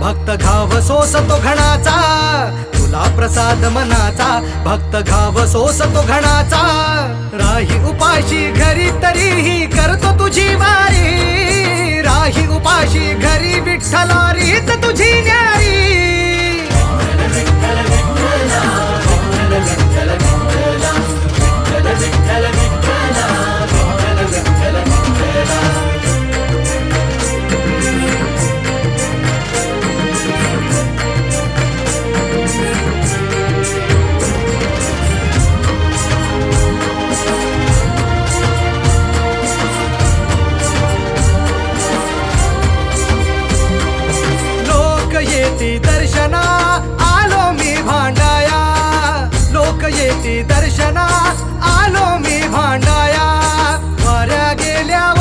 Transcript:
भक्त घाव सोसतो घणाचा. तुला प्रसाद मनाचा भक्त घाव सोसतो घणाचा. राही उपाशी घरी तरीही करतो तुझी वारी. राही उपाशी घरी विठ्ठलारी दर्शना आलो मी भांडाया. लोक येते दर्शना आलो मी भांडाया. बऱ्या गेल्या